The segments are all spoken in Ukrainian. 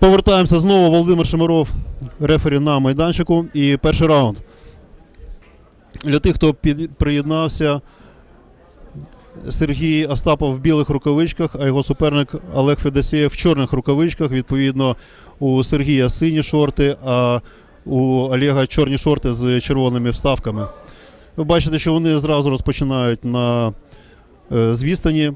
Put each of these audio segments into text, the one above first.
Повертаємося знову. Володимир Шимиров, рефері на майданчику. І перший раунд. Для тих, хто під, приєднався, Сергій Остапов в білих рукавичках, а його суперник Олег Федосєєв в чорних рукавичках. Відповідно, у Сергія сині шорти, а у Олега чорні шорти з червоними вставками. Ви бачите, що вони зразу розпочинають на е, з відстані.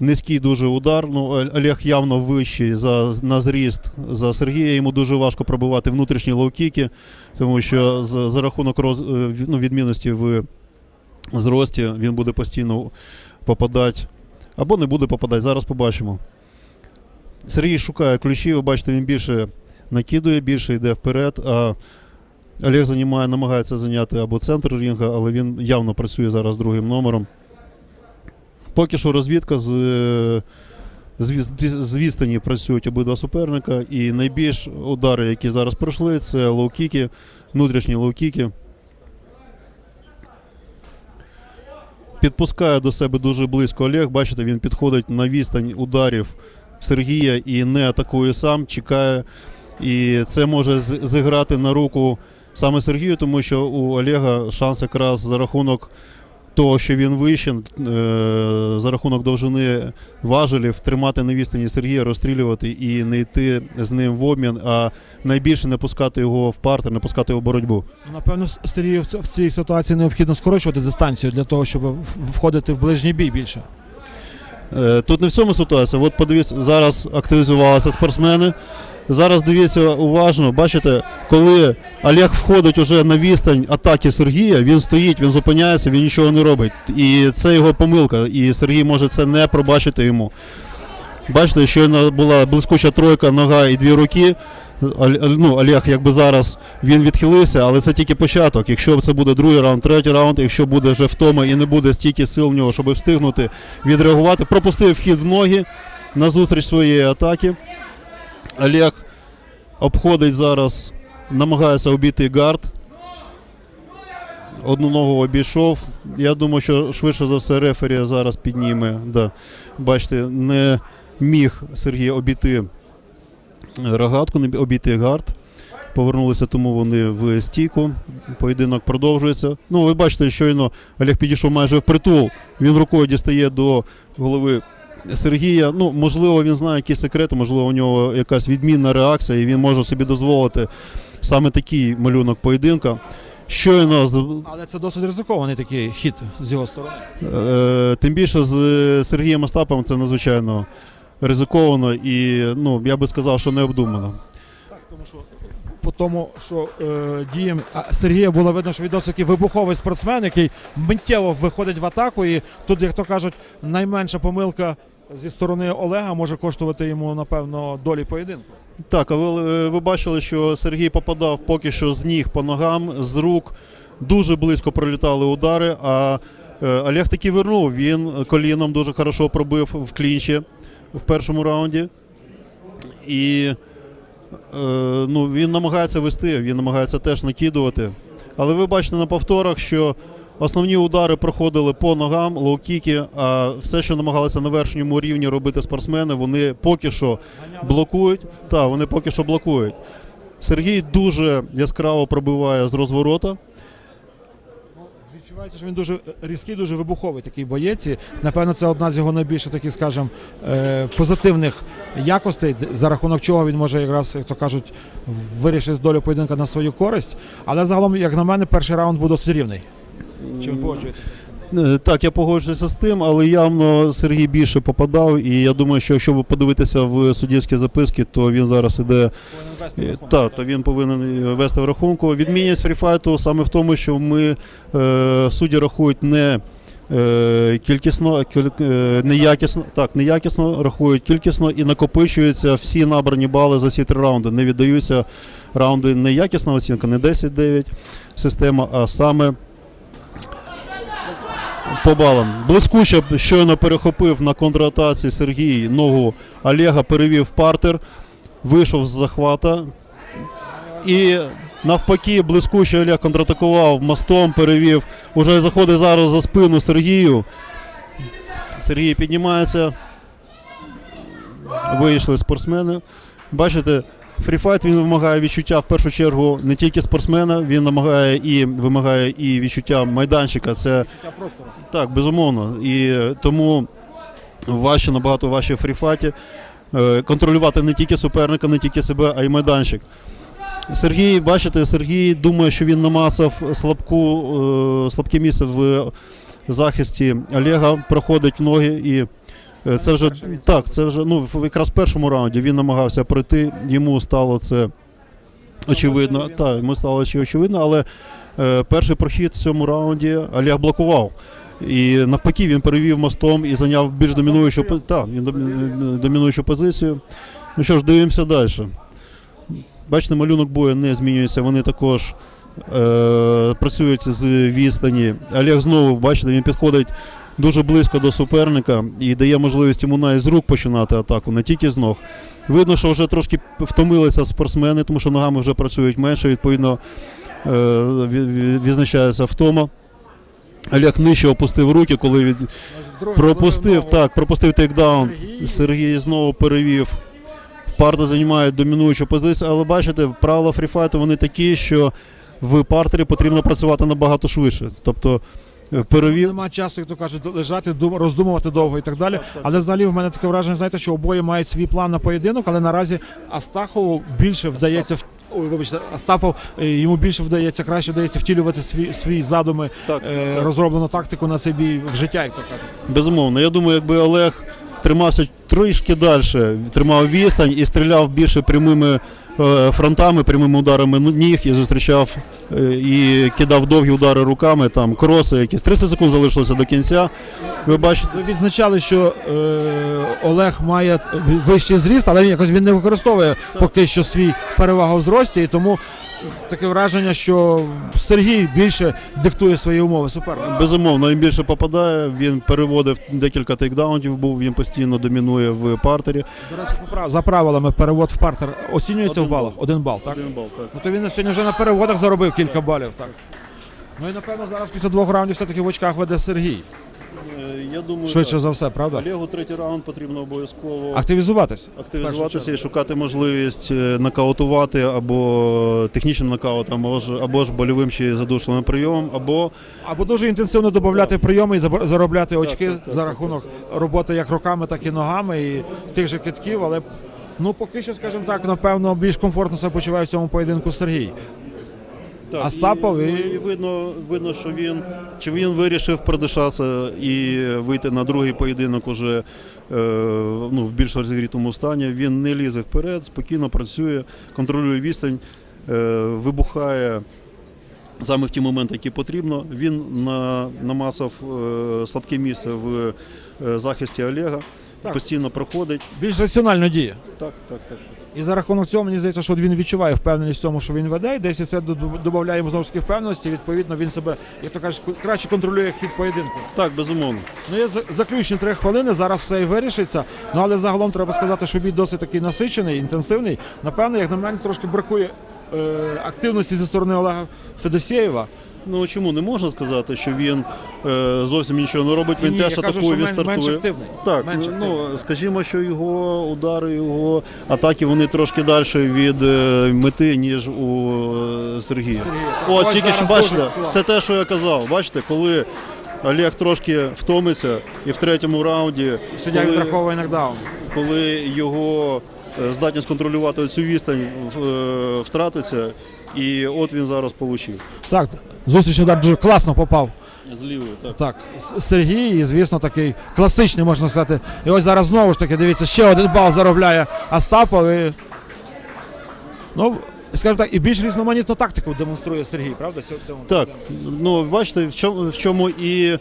Низький дуже удар. Ну, Олег явно вищий за, на зріст за Сергія. Йому дуже важко пробивати внутрішні лоу-кіки, тому що за, за рахунок роз, е, ну, відмінності в зрості він буде постійно попадати або не буде попадати. Зараз побачимо. Сергій шукає ключі, ви бачите, він більше накидує, більше йде вперед. А Олег займає, намагається зайняти або центр рінга, але він явно працює зараз другим номером. Поки що розвідка з, з, відстані працюють обидва суперника. І найбільш удари, які зараз пройшли, це лоу-кіки, внутрішні лоу-кіки. Підпускає до себе дуже близько Олег. Бачите, він підходить на відстань ударів Сергія і не атакує сам, чекає. І це може зіграти на руку саме Сергію, тому що у Олега шанс якраз за рахунок того, що він вище, е, за рахунок довжини важелів, тримати на відстані Сергія, розстрілювати і не йти з ним в обмін, а найбільше не пускати його в партер, не пускати його в боротьбу. Ну, Напевно, Сергію в цій ситуації необхідно скорочувати дистанцію для того, щоб входити в ближній бій більше. Е, Тут не в цьому ситуація. От подивіться, зараз активізувалися спортсмени. Зараз дивіться уважно, бачите, коли Олег входить уже на відстань атаки Сергія, він стоїть, він зупиняється, він нічого не робить. І це його помилка. І Сергій може це не пробачити йому. Бачите, щойно була блискуча тройка, нога і дві руки. Ну, Олег, якби зараз він відхилився, але це тільки початок. Якщо це буде другий раунд, третій раунд, якщо буде вже втома і не буде стільки сил в нього, щоб встигнути відреагувати, пропустив вхід в ноги на зустріч своєї атаки. Олег обходить зараз, намагається обійти гард. Одну ногу обійшов. Я думаю, що швидше за все рефері зараз підніме. Да. Бачите, не міг Сергій обійти рогатку, не обійти гард. Повернулися тому вони в стійку. Поєдинок продовжується. Ну, ви бачите, щойно Олег підійшов майже впритул. Він рукою дістає до голови Сергія. Ну, можливо, він знає якісь секрети, можливо, у нього якась відмінна реакція, і він може собі дозволити саме такий малюнок поєдинка. Щойно Але це досить ризикований такий хід з його сторони. Е, Тим більше з Сергієм Остаповим це надзвичайно ризиковано і ну, я би сказав, що необдумано. Так, тому що по тому, що е, діям Сергія було видно, що він досить вибуховий спортсмен, який миттєво виходить в атаку. І тут, як то кажуть, найменша помилка зі сторони Олега може коштувати йому, напевно, долі поєдинку. Так, а ви, е, ви бачили, що Сергій попадав поки що з ніг по ногам, з рук. Дуже близько пролітали удари. А е, Олег таки вернув. Він коліном дуже хорошо пробив в клінчі в першому раунді. І е, ну, він намагається вести, він намагається теж накидувати. Але ви бачите на повторах, що основні удари проходили по ногам, лоу-кіки, а все, що намагалися на верхньому рівні робити спортсмени, вони поки що блокують. Так, вони поки що блокують. Сергій дуже яскраво пробиває з розворота. Відчувається, що він дуже різкий, дуже вибуховий такий боєць. Напевно, це одна з його найбільших таких, скажімо, е, позитивних якостей, за рахунок чого він може якраз, як то кажуть, вирішити долю поєдинка на свою користь. Але загалом, як на мене, перший раунд був досить рівний. Чи ви погоджуєтеся? Е, Так, я погоджуюся з тим, але явно Сергій більше попадав. І я думаю, що якщо ви подивитеся в суддівські записки, то він зараз іде. Е. Так, то він повинен е, вести в рахунку. Відмінність фріфайту саме в тому, що ми судді рахують не. Кількісно, неякісно, так, неякісно рахують кількісно і накопичуються всі набрані бали за всі три раунди. Не віддаються раунди неякісна оцінка, не 10-9 система, а саме по балам. Блискуче щойно перехопив на контратації Сергій ногу Олега, перевів партер, вийшов з захвата. І навпаки, блискуче Олег контратакував мостом, перевів. Уже заходить зараз за спину Сергію. Сергій піднімається. Вийшли спортсмени. Бачите, фріфайт він вимагає відчуття в першу чергу не тільки спортсмена, він намагає і вимагає і відчуття майданчика. Це Відчуття простору. так, безумовно. І тому важче, набагато важче в фріфайті е, контролювати не тільки суперника, не тільки себе, а й майданчик. Сергій, бачите, Сергій думає, що він намасав слабку, е, слабке місце в захисті Олега, проходить в ноги і. Е, Це вже так, це вже ну якраз в першому раунді він намагався пройти. Йому стало це очевидно. Так, йому стало очевидно, але е, перший прохід в цьому раунді Олег блокував. І навпаки, він перевів мостом і зайняв більш домінуючу так, він домінуючу позицію. Ну що ж, дивимося далі. Бачите, малюнок бою не змінюється. Вони також е, працюють з відстані. Олег знову, бачите, він підходить дуже близько до суперника і дає можливість йому навіть з рук починати атаку, не тільки з ног. Видно, що вже трошки втомилися спортсмени, тому що ногами вже працюють менше, відповідно е, ві- ві- відзначається втома. Олег нижче опустив руки, коли від... пропустив, так, пропустив тейкдаун. Сергій. Знову перевів. Парти займають домінуючу позицію, але бачите, правила фріфайту вони такі, що в партері потрібно працювати набагато швидше. Тобто перевів. Нема часу, як то кажуть, лежати, дум- роздумувати довго і так далі. Але взагалі в мене таке враження, знаєте, що обоє мають свій план на поєдинок, але наразі Астахову більше вдається в- Ой, вибачте, Остапов е, йому більше вдається, краще вдається втілювати свій, свій задуми, Так, е, так. розроблену тактику на цей бій в життя, як то кажуть. Безумовно. Я думаю, якби Олег тримався трішки далі, тримав відстань і стріляв більше прямими е, фронтами, прямими ударами ну, ніг і зустрічав е, і кидав довгі удари руками, там кроси якісь. 30 секунд залишилося до кінця. Ви бачите. Ви відзначали, що е, Олег має вищий зріст, але він якось він не використовує поки що свій перевагу в зрості, і тому таке враження, що Сергій більше диктує свої умови суперника. Безумовно, він більше попадає. Він переводив декілька тейкдаунів, був він постійно домінує в партері. До речі, за правилами перевод в партер оцінюється Один в балах. бал. Один бал, так? Один бал, так. Ну то він сьогодні вже на переводах заробив кілька балів, так. Ну і напевно зараз після двох раундів все-таки в очках веде Сергій. Е, Я думаю, Швидше так. за все, правда? Олегу третій раунд потрібно обов'язково Активізуватися. активізуватися і шукати можливість е, нокаутувати або технічним нокаутом, або ж, або ж больовим чи задушливим прийомом, або Або дуже інтенсивно додати прийоми і заробляти очки так, так, за так, рахунок роботи як руками, так і ногами, і тих же китків, але. Ну, поки що, скажімо так, напевно, більш комфортно себе почуває в цьому поєдинку Сергій. Так, Остапов і, і- ну, і видно, видно, що він чи він вирішив продишатися і вийти на другий поєдинок уже е, ну, в більш розігрітому стані. Він не лізе вперед, спокійно працює, контролює відстань, е, вибухає. Саме в ті моменти, які потрібно, він на, намасав е, слабке місце в е, захисті Олега, Так. постійно проходить. Більш раціонально діє. Так, так, так. І за рахунок цього мені здається, що він відчуває впевненість в тому, що він веде, і десь це додає йому знову ж таки впевненості. Відповідно, він себе, як то кажуть, краще контролює хід поєдинку. Так, безумовно. Ну, є за- заключні три хвилини. Зараз все і вирішиться. Ну але загалом треба сказати, що бій досить такий насичений, інтенсивний. Напевно, як на мене, трошки бракує е, активності зі сторони Олега Федосєєва. Ну чому не можна сказати, що він е, зовсім нічого не робить, він Ні, теж я кажу, атакує, що він мен- стартує. менш активний. Так, Менш ну скажімо, що його удари, його атаки вони трошки далі від е, мети, ніж у е, Сергія. Сергія, так. От Ось тільки що зараз бачите, дуже класно. це те, що я казав. Бачите, коли Олег трошки втомиться, і в третьому раунді, Суддя коли, відраховує нокдаун. коли його е, здатність контролювати цю відстань в- е, втратиться, і от він зараз отримав. Так, зустрічний удар дуже класно попав. З лівої, так. Так, Сергій, і звісно, такий класичний, можна сказати. І ось зараз знову ж таки, дивіться, ще один бал заробляє Остапов. І... Ну, скажімо так, і більш різноманітну тактику демонструє Сергій, правда? в цьому Так, ну бачите, в чому, в чому і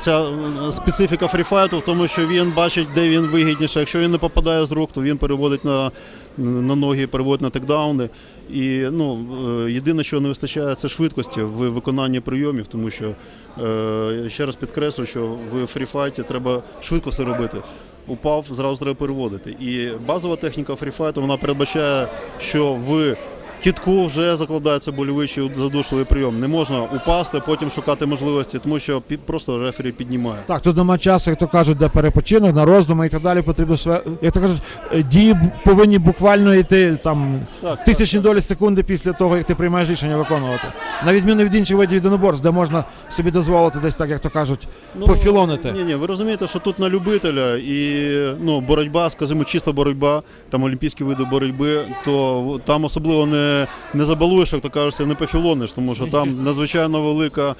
ця специфіка фріфайту в тому, що він бачить, де він вигідніше. Якщо він не попадає з рук, то він переводить на, на ноги, переводить на текдауни. І ну, е, єдине, що не вистачає, це швидкості в виконанні прийомів, тому що е, ще раз підкреслю, що в фріфайті треба швидко все робити. Упав, зразу треба переводити. І базова техніка фріфайту вона передбачає, що в кітку вже закладається больовий чи задушливий прийом. Не можна упасти, потім шукати можливості, тому що просто рефері піднімає. Так, тут нема часу, як то кажуть, де перепочинок, на роздуми і так далі. Потрібно шве- як то кажуть, е, дії повинні буквально йти там Так, тисячні долі секунди після того, як ти приймаєш рішення виконувати. На відміну від інших видів єдиноборств, де можна собі дозволити десь так, як то кажуть, пофілонити. Ні, ні, ви розумієте, що тут на любителя і ну, боротьба, скажімо, чиста боротьба, там олімпійські види боротьби, то там особливо не, не забалуєш, як то кажеться, не пофілониш, тому що там надзвичайно велика.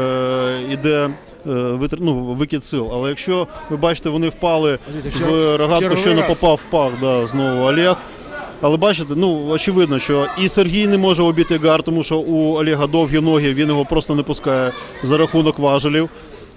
Е, іде е, ну, викид сил. Але якщо ви бачите, вони впали в рогатку, щойно раз. попав в пах, да, знову Олег. Але бачите, ну очевидно, що і Сергій не може обійти гар, тому що у Олега довгі ноги, він його просто не пускає за рахунок важелів.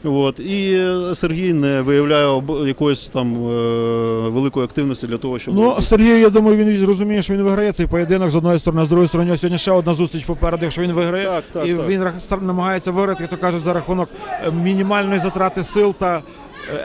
От. І е, Сергій не виявляє якоїсь там е, великої активності для того, щоб. Ну, Сергій, я думаю, він розуміє, що він виграє цей поєдинок з одної сторони, з другої сторони, нього сьогодні ще одна зустріч попереду, якщо він виграє. Так, так, і так. він намагається виграти, як то кажуть, за рахунок е, мінімальної затрати сил та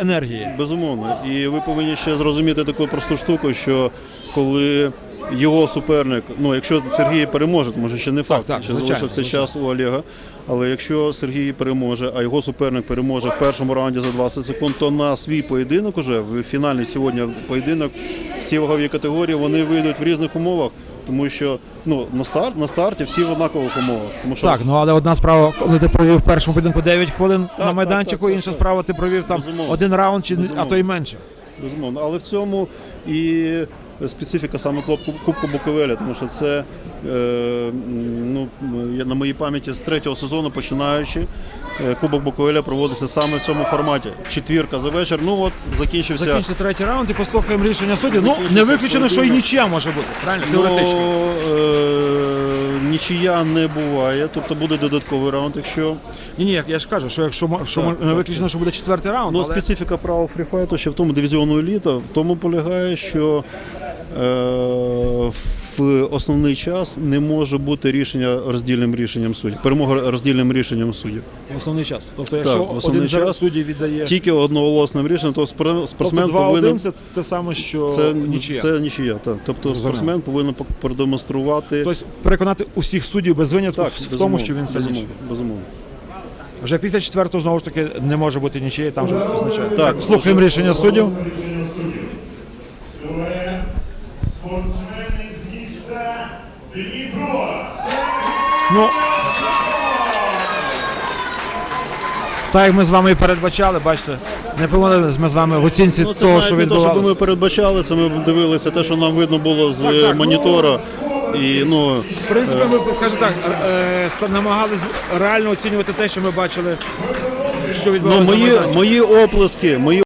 енергії. Безумовно. І ви повинні ще зрозуміти таку просту штуку, що коли його суперник, ну якщо Сергій переможе, тому що ще не факт, так, ще звичайно, залишився звичайно. час у Олега. Але якщо Сергій переможе, а його суперник переможе в першому раунді за 20 секунд, то на свій поєдинок уже в фінальний сьогодні поєдинок в цій ваговій категорії вони вийдуть в різних умовах. Тому що ну на старт на старті всі в однакових умовах. Тому що Так, ну але одна справа, коли ти провів в першому поєдинку 9 хвилин на майданчику, так, так, інша так. справа, ти провів там Безумовно. один раунд, чи а Безумовно. то й менше. Безумовно, але в цьому і специфіка саме Кубку, Буковеля, тому що це е, ну, на моїй пам'яті з третього сезону починаючи. Е, Кубок Буковеля проводиться саме в цьому форматі. Четвірка за вечір. Ну от закінчився. Закінчити третій раунд і послухаємо рішення суддів. Ну, не виключено, що і нічия може бути. Правильно? Ну, Теоретично. е, нічия не буває, тобто буде додатковий раунд, якщо Ні, ні, я ж кажу, що якщо мо- що мо- не виключено, що буде четвертий раунд, Ну, але... специфіка права фріфайту ще в тому дивізіону еліта, в тому полягає, що е, в основний час не може бути рішення роздільним рішенням суддів. Перемога роздільним рішенням суддів. в основний час. Тобто, якщо в основний один час судді віддає Тільки одноголосним рішенням, то тобто спортсмен 2-1 повинен. це те саме, що Це нічия. Це нічия, так. Тобто Зрозуміло. спортсмен повинен продемонструвати. Тобто переконати усіх суддів без винятку в- в тому, що він сильніший. безумовно, безумовно. Вже після четвертого знову ж таки не може бути нічиєї, там вже означає. Так, слухаємо рішення суддів. Це міста Дніпро. Ну, так як ми з вами і передбачали, бачите, не помилились ми з вами в оцінці Ну, це того, навіть що не те, щоб ми відбувалося. передбачали, це ми дивилися те, що нам видно було з так, ну, монітора. І ну В принципі, ми кажу так, е, ста- намагались реально оцінювати те, що ми бачили, що Ну, відбувалося на мої, майданчику. мої оплески, мої